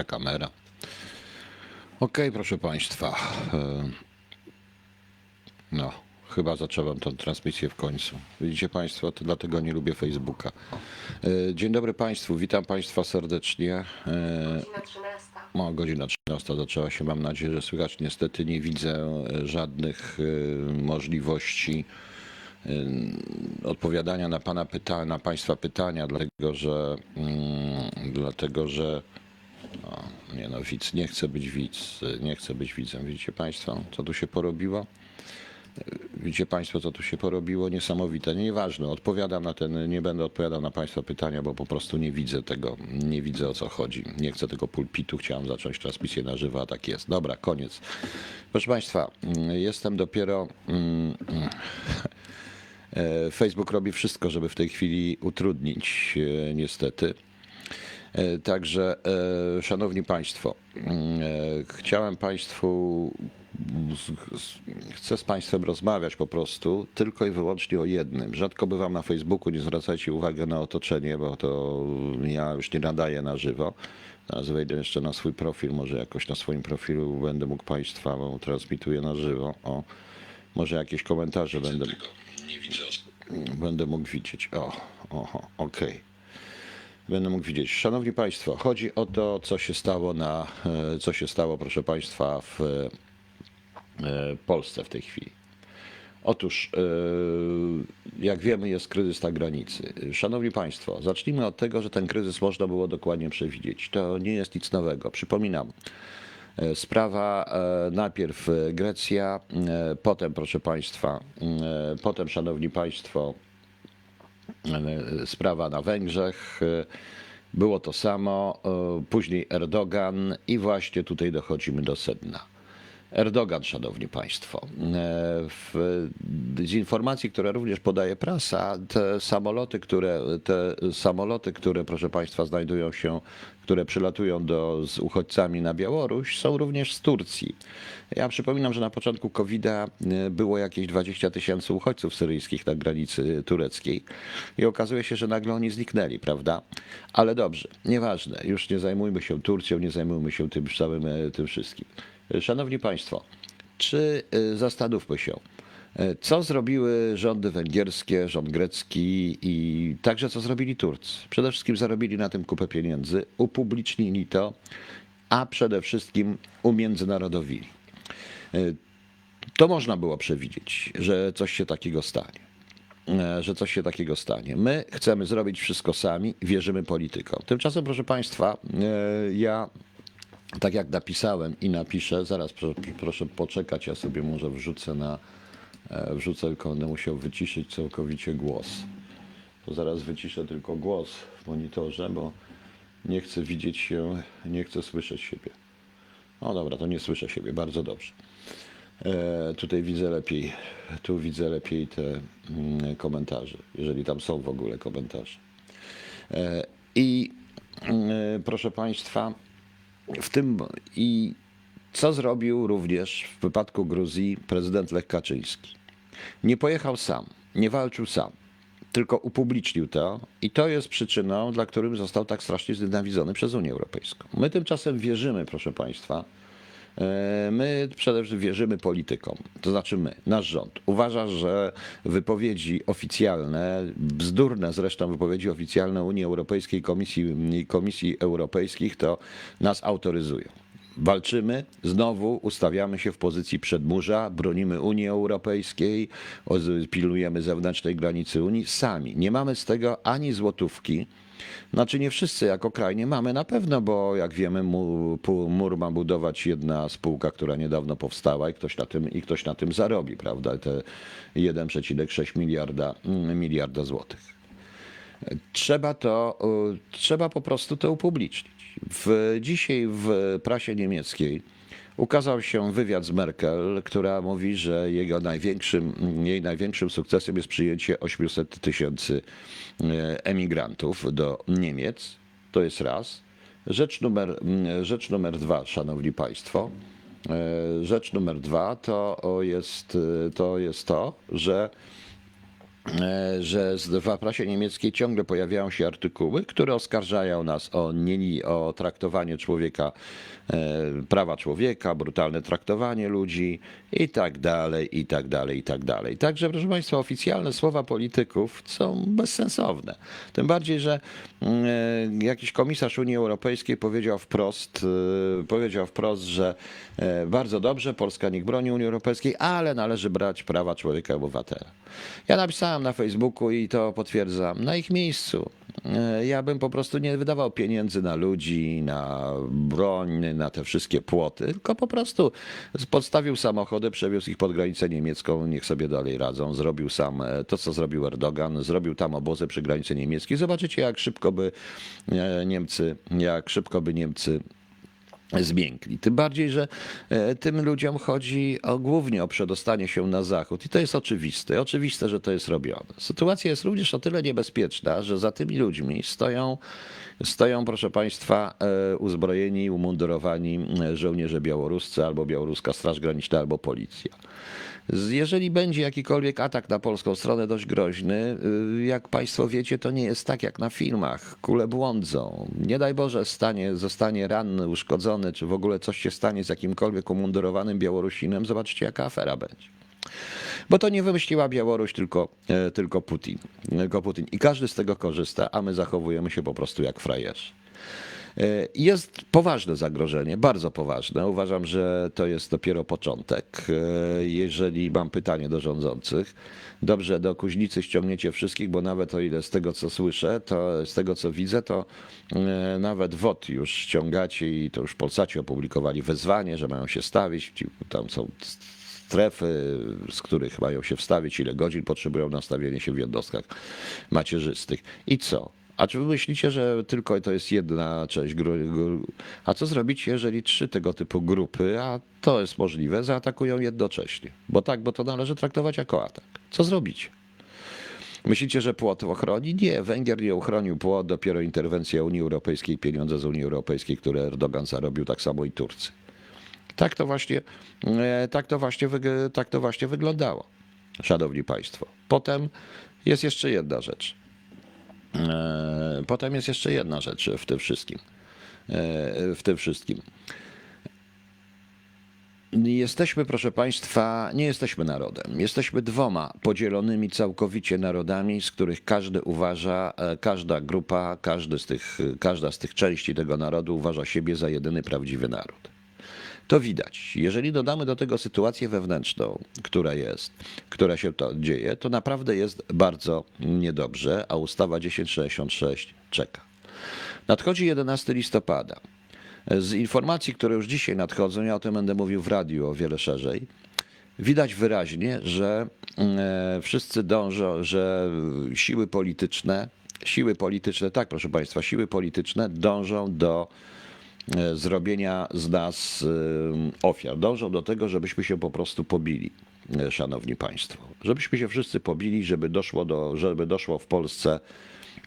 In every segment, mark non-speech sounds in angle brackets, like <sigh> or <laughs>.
ta kamera. Okej, proszę Państwa. e, No, chyba zacząłem tę transmisję w końcu. Widzicie Państwo, to dlatego nie lubię Facebooka. E, Dzień dobry Państwu, witam Państwa serdecznie. E, Godzina 13. no, godzina 13 zaczęła się, mam nadzieję, że słychać. Niestety nie widzę żadnych możliwości odpowiadania na pana pyta, na państwa pytania, dlatego że mm, dlatego, że nie no, widz, nie chcę być widz, nie chcę być widzem. Widzicie państwo, co tu się porobiło? Widzicie Państwo, co tu się porobiło? Niesamowite. Nieważne, odpowiadam na ten, nie będę odpowiadał na Państwa pytania, bo po prostu nie widzę tego, nie widzę o co chodzi. Nie chcę tego pulpitu, chciałem zacząć transmisję na żywo, a tak jest. Dobra, koniec. Proszę Państwa, jestem dopiero. mm, <laughs> e, Facebook robi wszystko, żeby w tej chwili utrudnić, e, niestety. E, Także, e, Szanowni Państwo, mm, e, chciałem Państwu, chcę z Państwem rozmawiać po prostu tylko i wyłącznie o jednym. Rzadko bywam na Facebooku, nie zwracajcie uwagi na otoczenie, bo to ja już nie nadaję na żywo. Teraz wejdę jeszcze na swój profil, może jakoś na swoim profilu będę mógł Państwa, bo transmituję na żywo. O, może jakieś komentarze będę, będę mógł widzieć. O, oho, okej będę mógł widzieć. Szanowni Państwo, chodzi o to, co się stało na, e, co się stało, proszę Państwa, w e, Polsce w tej chwili. Otóż, e, jak wiemy, jest kryzys na granicy. Szanowni Państwo, zacznijmy od tego, że ten kryzys można było dokładnie przewidzieć. To nie jest nic nowego. Przypominam, sprawa najpierw Grecja, potem, proszę Państwa, potem, Szanowni Państwo, sprawa na Węgrzech. e, Było to samo, e, później Erdogan i właśnie tutaj dochodzimy do sedna. Erdogan, szanowni państwo. E, z informacji, które również podaje prasa, te samoloty, które, te samoloty, które proszę państwa znajdują się, które przylatują do, z uchodźcami na Białoruś, są również z Turcji. Ja przypominam, że na początku COVID-a e, było jakieś 20 tysięcy uchodźców syryjskich na granicy tureckiej i okazuje się, że nagle oni zniknęli, prawda? Ale dobrze, nieważne, już nie zajmujmy się Turcją, nie zajmujmy się tym całym, e, tym wszystkim. Szanowni Państwo, czy y, zastanówmy się, y, co zrobiły rządy węgierskie, rząd grecki i także co zrobili Turcy? Przede wszystkim zarobili na tym kupę pieniędzy, upublicznili to, a przede wszystkim umiędzynarodowili. Y, To można było przewidzieć, że coś się takiego stanie że coś się takiego stanie. My chcemy zrobić wszystko sami, wierzymy politykom. Tymczasem, proszę Państwa, ja tak jak napisałem i napiszę, zaraz proszę, poczekać, ja sobie może wrzucę na, e, wrzucę, tylko będę musiał wyciszyć całkowicie głos. To zaraz wyciszę tylko głos w monitorze, bo nie chcę widzieć się, nie chcę słyszeć siebie. No dobra, to nie słyszę siebie, bardzo dobrze. E, tutaj widzę lepiej, tu widzę lepiej te mm, komentarze, jeżeli tam są w ogóle komentarze. E, I mm, proszę Państwa, w tym i co zrobił również w wypadku Gruzji prezydent Lech Kaczyński. Nie pojechał sam, nie walczył sam, tylko upublicznił to i to jest przyczyną, dla którym został tak strasznie znienawidzony przez Unię Europejską. My tymczasem wierzymy, proszę Państwa, My przede wszystkim wierzymy politykom, to znaczy my, nasz rząd. Uważa, że wypowiedzi oficjalne, bzdurne zresztą wypowiedzi oficjalne Unii Europejskiej Komisji, Komisji Europejskich to nas autoryzują. Walczymy, znowu ustawiamy się w pozycji przedmurza, bronimy Unii Europejskiej, pilnujemy zewnętrznej granicy Unii sami. Nie mamy z tego ani złotówki. Znaczy nie wszyscy jako kraj nie mamy na pewno, bo jak wiemy mu- pu- mur ma budować jedna spółka, która niedawno powstała i ktoś na tym, i ktoś na tym zarobi, prawda? Te 1,6 miliarda, mm, miliarda złotych. Trzeba to, y, trzeba po prostu to upublicznić. W, dzisiaj w prasie niemieckiej ukazał się wywiad z Merkel, która mówi, że jego największym, jej największym sukcesem jest przyjęcie 800 tysięcy y, emigrantów do Niemiec. To jest raz. Rzecz numer, rzecz numer dwa, szanowni państwo. y, Rzecz numer dwa to jest, y, to jest to, że e, że z- w prasie niemieckiej ciągle pojawiają się artykuły, które oskarżają nas o, o traktowanie człowieka, e, prawa człowieka, brutalne traktowanie ludzi i tak dalej, i tak dalej, i tak dalej. Także, proszę Państwa, oficjalne słowa polityków są bezsensowne. Tym bardziej, że mm, e, jakiś komisarz Unii Europejskiej powiedział wprost, e, powiedział wprost, że e, bardzo dobrze, Polska niech broni Unii Europejskiej, ale należy brać prawa człowieka i obywatela. Ja napisałem na Facebooku i to potwierdzam, na ich miejscu. e, Ja bym po prostu nie wydawał pieniędzy na ludzi, na broń, na te wszystkie płoty, tylko po prostu podstawił samochody, przewiózł ich pod granicę niemiecką, niech sobie dalej radzą. Zrobił sam e, to, co zrobił Erdogan, zrobił tam obozy przy granicy niemieckiej. Zobaczycie, jak szybko by e, Niemcy, jak szybko by Niemcy zmiękli. Tym bardziej, że e, tym ludziom chodzi o, głównie o przedostanie się na zachód i to jest oczywiste. Oczywiste, że to jest robione. Sytuacja jest również o tyle niebezpieczna, że za tymi ludźmi stoją, stoją proszę Państwa, e, uzbrojeni, umundurowani e, żołnierze białoruscy albo białoruska Straż Graniczna albo policja. Jeżeli będzie jakikolwiek atak na polską stronę dość groźny, y, jak Państwo wiecie, to nie jest tak jak na filmach. Kule błądzą. Nie daj Boże, stanie, zostanie ranny, uszkodzony, czy w ogóle coś się stanie z jakimkolwiek umundurowanym Białorusinem. Zobaczcie, jaka afera będzie. Bo to nie wymyśliła Białoruś, tylko, e, tylko Putin. Tylko Putin. I każdy z tego korzysta, a my zachowujemy się po prostu jak frajerzy. E, Jest poważne zagrożenie, bardzo poważne. Uważam, że to jest dopiero początek. E, Jeżeli mam pytanie do rządzących, dobrze, do Kuźnicy ściągniecie wszystkich, bo nawet o ile z tego co słyszę, to z tego co widzę, to e, nawet WOT już ściągacie i to już Polsaci opublikowali wezwanie, że mają się stawić. Tam są strefy, z których mają się wstawić, ile godzin potrzebują na stawienie się w jednostkach macierzystych. I co? A czy wy myślicie, że tylko to jest jedna część grupy? A co zrobić, jeżeli trzy tego typu grupy, a to jest możliwe, zaatakują jednocześnie? Bo tak, bo to należy traktować jako atak. Co zrobicie? Myślicie, że płot ochroni? Nie, Węgier nie uchronił płot, dopiero interwencja Unii Europejskiej, pieniądze z Unii Europejskiej, które Erdogan zarobił, tak samo i Turcy. Tak to właśnie, e, tak to właśnie, tak to właśnie wyglądało, szanowni państwo. Potem jest jeszcze jedna rzecz. E, Potem jest jeszcze jedna rzecz w tym wszystkim. E, W tym wszystkim. Jesteśmy, proszę Państwa, nie jesteśmy narodem. Jesteśmy dwoma podzielonymi całkowicie narodami, z których każdy uważa, e, każda grupa, każdy z tych, każda z tych części tego narodu uważa siebie za jedyny prawdziwy naród. To widać. Jeżeli dodamy do tego sytuację wewnętrzną, która jest, która się to dzieje, to naprawdę jest bardzo niedobrze, a ustawa 1066 czeka. Nadchodzi 11 listopada. Z informacji, które już dzisiaj nadchodzą, ja o tym będę mówił w radiu o wiele szerzej, widać wyraźnie, że e, wszyscy dążą, że siły polityczne, siły polityczne, tak proszę Państwa, siły polityczne dążą do zrobienia z nas e, ofiar. Dążą do tego, żebyśmy się po prostu pobili, e, szanowni państwo. Żebyśmy się wszyscy pobili, żeby doszło, do, żeby doszło w Polsce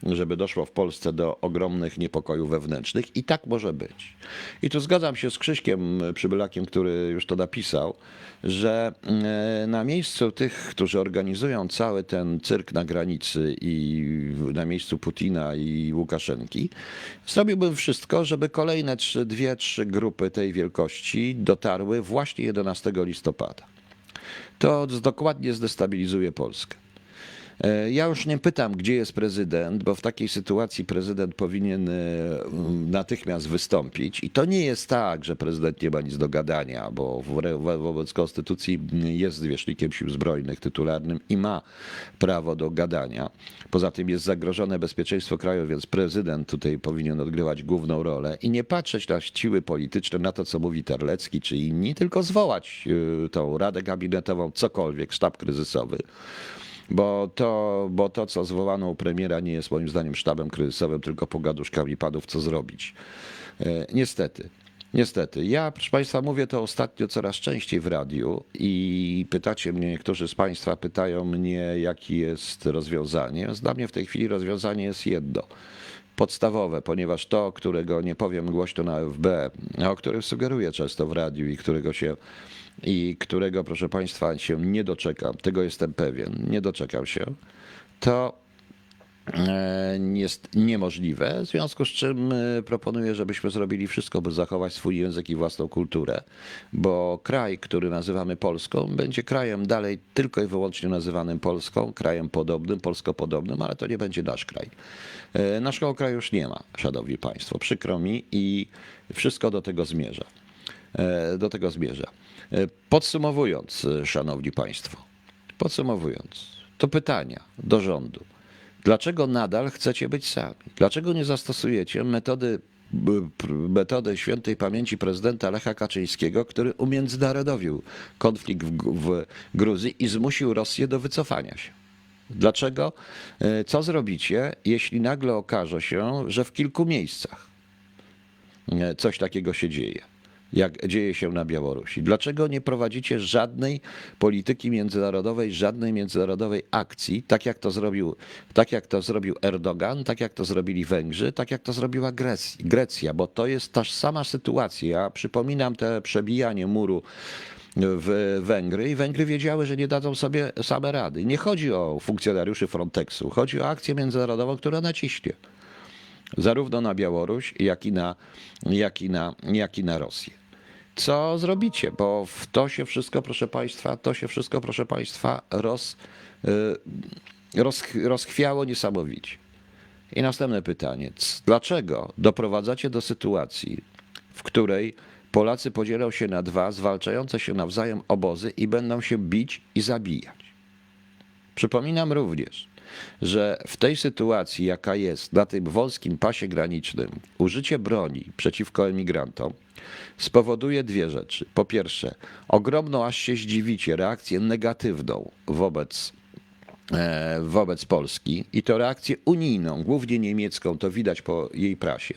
żeby doszło w Polsce do ogromnych niepokojów wewnętrznych i tak może być. I tu zgadzam się z Krzyśkiem Przybylakiem, który już to napisał, że e, na miejscu tych, którzy organizują cały ten cyrk na granicy i na miejscu Putina i Łukaszenki, zrobiłbym wszystko, żeby kolejne trzy, dwie, trzy grupy tej wielkości dotarły właśnie 11 listopada. To dokładnie zdestabilizuje Polskę. E, Ja już nie pytam, gdzie jest prezydent, bo w takiej sytuacji prezydent powinien e, natychmiast wystąpić. I to nie jest tak, że prezydent nie ma nic do gadania, bo wo- wo- wobec konstytucji jest zwierzchnikiem sił zbrojnych tytularnym i ma prawo do gadania. Poza tym jest zagrożone bezpieczeństwo kraju, więc prezydent tutaj powinien odgrywać główną rolę i nie patrzeć na siły polityczne, na to, co mówi Terlecki czy inni, tylko zwołać e, tą radę gabinetową, cokolwiek, sztab kryzysowy bo to, bo to, co zwołano u premiera, nie jest moim zdaniem sztabem kryzysowym, tylko pogaduszkami padów, co zrobić. E, Niestety. Niestety. Ja, proszę Państwa, mówię to ostatnio coraz częściej w radiu i pytacie mnie, niektórzy z Państwa pytają mnie, jakie jest rozwiązanie. Dla mnie w tej chwili rozwiązanie jest jedno. Podstawowe, ponieważ to, którego nie powiem głośno na FB, o którym sugeruję często w radiu i którego się i którego, proszę Państwa, się nie doczekam, tego jestem pewien, nie doczekam się, to jest niemożliwe, w związku z czym e, proponuję, żebyśmy zrobili wszystko, by zachować swój język i własną kulturę, bo kraj, który nazywamy Polską, będzie krajem dalej tylko i wyłącznie nazywanym Polską, krajem podobnym, polskopodobnym, ale to nie będzie nasz kraj. E, Naszego kraju już nie ma, szanowni państwo, przykro mi i wszystko do tego zmierza. E, Do tego zmierza. E, Podsumowując, e, szanowni państwo, podsumowując, to pytania do rządu. Dlaczego nadal chcecie być sami? Dlaczego nie zastosujecie metody, metody świętej pamięci prezydenta Lecha Kaczyńskiego, który umiędzynarodowił konflikt w, w Gruzji i zmusił Rosję do wycofania się? Dlaczego? E, Co zrobicie, jeśli nagle okaże się, że w kilku miejscach e, coś takiego się dzieje, jak dzieje się na Białorusi. Dlaczego nie prowadzicie żadnej polityki międzynarodowej, żadnej międzynarodowej akcji, tak jak to zrobił, tak jak to zrobił Erdogan, tak jak to zrobili Węgrzy, tak jak to zrobiła Grecja, Grecja bo to jest ta sama sytuacja. Ja przypominam te przebijanie muru w Węgry i Węgry wiedziały, że nie dadzą sobie same rady. Nie chodzi o funkcjonariuszy Frontexu, chodzi o akcję międzynarodową, która naciśnie zarówno na Białoruś, jak i na, jak i na, jak i na Rosję. Co zrobicie? Bo w to się wszystko, proszę Państwa, to się wszystko, proszę Państwa, roz, y, roz, rozchwiało niesamowicie. I następne pytanie. Dlaczego doprowadzacie do sytuacji, w której Polacy podzielą się na dwa zwalczające się nawzajem obozy i będą się bić i zabijać? Przypominam również, że w tej sytuacji, jaka jest na tym wąskim pasie granicznym, użycie broni przeciwko emigrantom spowoduje dwie rzeczy. Po pierwsze, ogromną, aż się zdziwicie, reakcję negatywną wobec e, wobec Polski i to reakcję unijną, głównie niemiecką, to widać po jej prasie.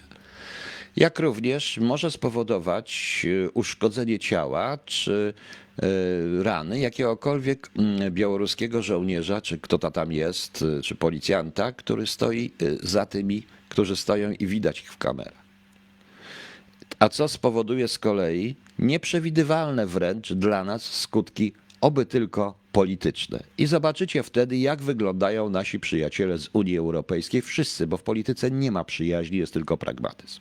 Jak również może spowodować e, uszkodzenie ciała czy e, rany jakiegokolwiek mm, białoruskiego żołnierza, czy kto to tam jest, e, czy policjanta, który stoi za tymi, którzy stoją i widać ich w kamerach a co spowoduje z kolei nieprzewidywalne wręcz dla nas skutki, oby tylko polityczne. I zobaczycie wtedy, jak wyglądają nasi przyjaciele z Unii Europejskiej, wszyscy, bo w polityce nie ma przyjaźni, jest tylko pragmatyzm.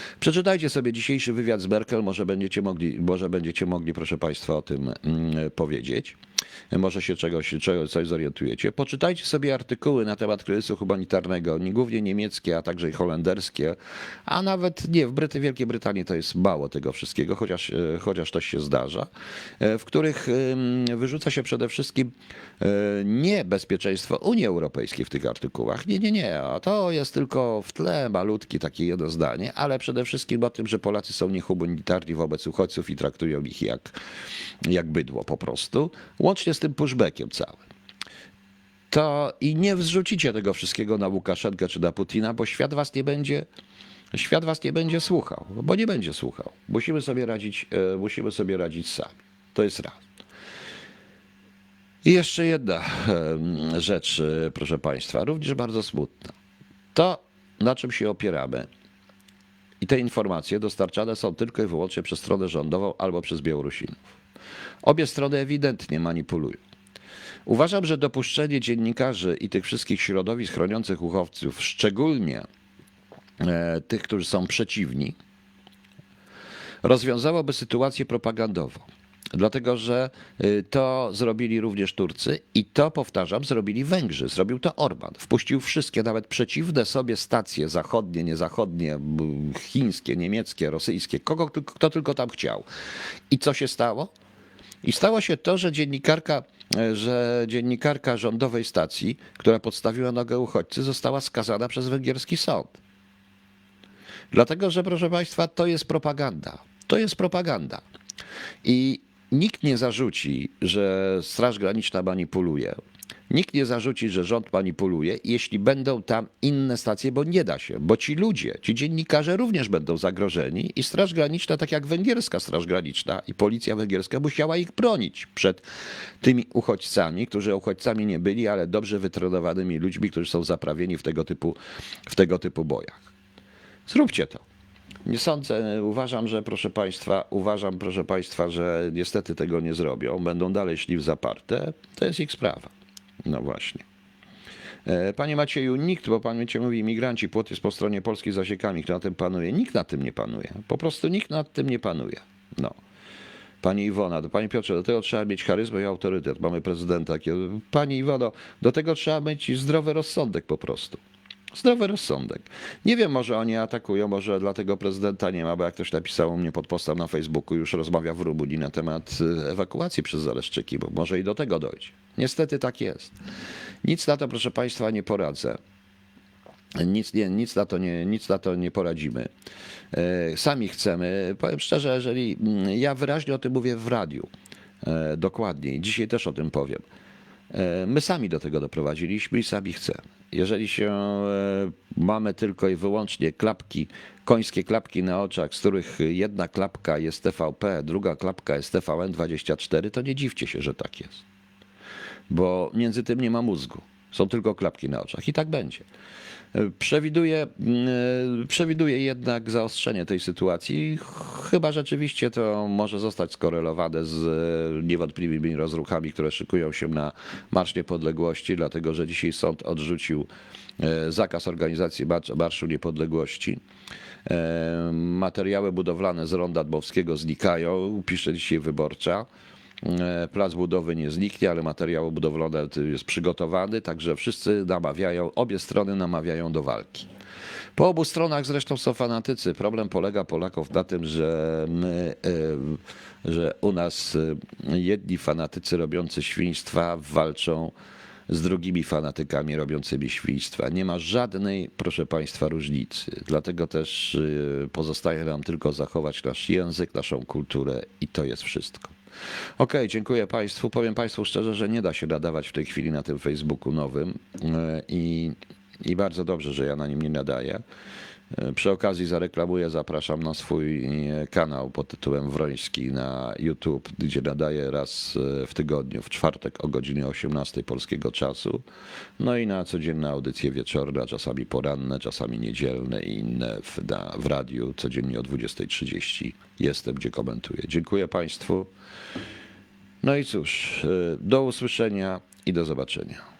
Przeczytajcie sobie dzisiejszy wywiad z Merkel, może będziecie mogli, może będziecie mogli proszę Państwa, o tym mm, powiedzieć. Może się czegoś, czego, coś zorientujecie. Poczytajcie sobie artykuły na temat kryzysu humanitarnego, nie- głównie niemieckie, a także i holenderskie, a nawet nie, w Bryty, Wielkiej Brytanii to jest mało tego wszystkiego, chociaż, e, chociaż to się zdarza, e, w których wyrzuca się przede wszystkim e, nie bezpieczeństwo Unii Europejskiej w tych artykułach. Nie, nie, nie. To jest tylko w tle malutkie takie jedno zdanie, ale przede wszystkim o tym, że Polacy są niehumanitarni wobec uchodźców i traktują ich jak, jak bydło po prostu. Łącznie z tym pushbackiem całym. To i nie wzrzucicie tego wszystkiego na Łukaszenkę czy na Putina, bo świat was nie będzie. Świat was nie będzie słuchał, bo nie będzie słuchał. Musimy sobie radzić, e, musimy sobie radzić sami. To jest raz. I jeszcze jedna rzecz, e, proszę Państwa, również bardzo smutna. To, na czym się opieramy, i te informacje dostarczane są tylko i wyłącznie przez stronę rządową albo przez Białorusinów. Obie strony ewidentnie manipulują. Uważam, że dopuszczenie dziennikarzy i tych wszystkich środowisk chroniących uchowców, szczególnie e, tych, którzy są przeciwni, rozwiązałoby sytuację propagandową. Dlatego, że y, to zrobili również Turcy i to, powtarzam, zrobili Węgrzy. Zrobił to Orban. Wpuścił wszystkie, nawet przeciwne sobie stacje zachodnie, niezachodnie, chińskie, niemieckie, rosyjskie, kogo, kto tylko tam chciał. I co się stało? I stało się to, że dziennikarka, e, że dziennikarka rządowej stacji, która podstawiła nogę uchodźcy, została skazana przez węgierski sąd. Dlatego, że proszę Państwa, to jest propaganda. To jest propaganda. I nikt nie zarzuci, że Straż Graniczna manipuluje. Nikt nie zarzuci, że rząd manipuluje, jeśli będą tam inne stacje, bo nie da się, bo ci ludzie, ci dziennikarze również będą zagrożeni i Straż Graniczna, tak jak węgierska Straż Graniczna i policja węgierska, musiała ich bronić przed tymi uchodźcami, którzy uchodźcami nie byli, ale dobrze wytrenowanymi ludźmi, którzy są zaprawieni w tego typu, w tego typu bojach. Zróbcie to. Nie sądzę, uważam, że proszę Państwa, uważam, proszę Państwa, że niestety tego nie zrobią. Będą dalej szli w zaparte. To jest ich sprawa. No właśnie. E, Panie Macieju, nikt, bo pan Maciej mówi, imigranci, płot jest po stronie polskiej zasiekami, kto na tym panuje? Nikt nad tym nie panuje. Po prostu nikt nad tym nie panuje. No. Pani Iwona, do Panie Piotrze, do tego trzeba mieć charyzmę i autorytet. Mamy prezydenta. Pani Iwono, do tego trzeba mieć zdrowy rozsądek po prostu. Zdrowy rozsądek. Nie wiem, może oni atakują, może dlatego prezydenta nie ma, bo jak ktoś napisał u mnie pod postem na Facebooku, już rozmawia w Rumunii na temat y, ewakuacji przez Zaleszczyki, bo może i do tego dojdzie. Niestety tak jest. Nic na to, proszę Państwa, nie poradzę. Nic, nie, nic, na to nie, nic na to nie poradzimy. E, Sami chcemy. Powiem szczerze, jeżeli mm, ja wyraźnie o tym mówię w radiu, e, dokładniej, dzisiaj też o tym powiem. E, My sami do tego doprowadziliśmy i sami chcemy. Jeżeli się e, mamy tylko i wyłącznie klapki, końskie klapki na oczach, z których jedna klapka jest TVP, druga klapka jest TVN24, to nie dziwcie się, że tak jest bo między tym nie ma mózgu. Są tylko klapki na oczach i tak będzie. Przewiduję, mm, przewiduję jednak zaostrzenie tej sytuacji. Chyba rzeczywiście to może zostać skorelowane z e, niewątpliwymi rozruchami, które szykują się na Marsz Niepodległości, dlatego że dzisiaj sąd odrzucił e, zakaz organizacji Marsz- Marszu Niepodległości. E, Materiały budowlane z Ronda Dmowskiego znikają, pisze dzisiaj Wyborcza. E, Plac budowy nie zniknie, ale materiał budowlany jest przygotowany, także wszyscy namawiają, obie strony namawiają do walki. Po obu stronach zresztą są fanatycy. Problem polega Polaków na tym, że my, e, że u nas e, jedni fanatycy robiący świństwa walczą z drugimi fanatykami robiącymi świństwa. Nie ma żadnej, proszę Państwa, różnicy. Dlatego też pozostaje nam tylko zachować nasz język, naszą kulturę i to jest wszystko. Okej, dziękuję Państwu. Powiem Państwu szczerze, że nie da się nadawać w tej chwili na tym Facebooku nowym y, i, i bardzo dobrze, że ja na nim nie nadaję. Y, Przy okazji zareklamuję, zapraszam na swój e, kanał pod tytułem Wroński na YouTube, gdzie nadaję raz e, w tygodniu, w czwartek o godzinie 18 polskiego czasu. No i na codzienne audycje wieczorne, czasami poranne, czasami niedzielne i inne w, na, w radiu codziennie o 20.30 jestem, gdzie komentuję. Dziękuję Państwu. No i cóż, e, do usłyszenia i do zobaczenia.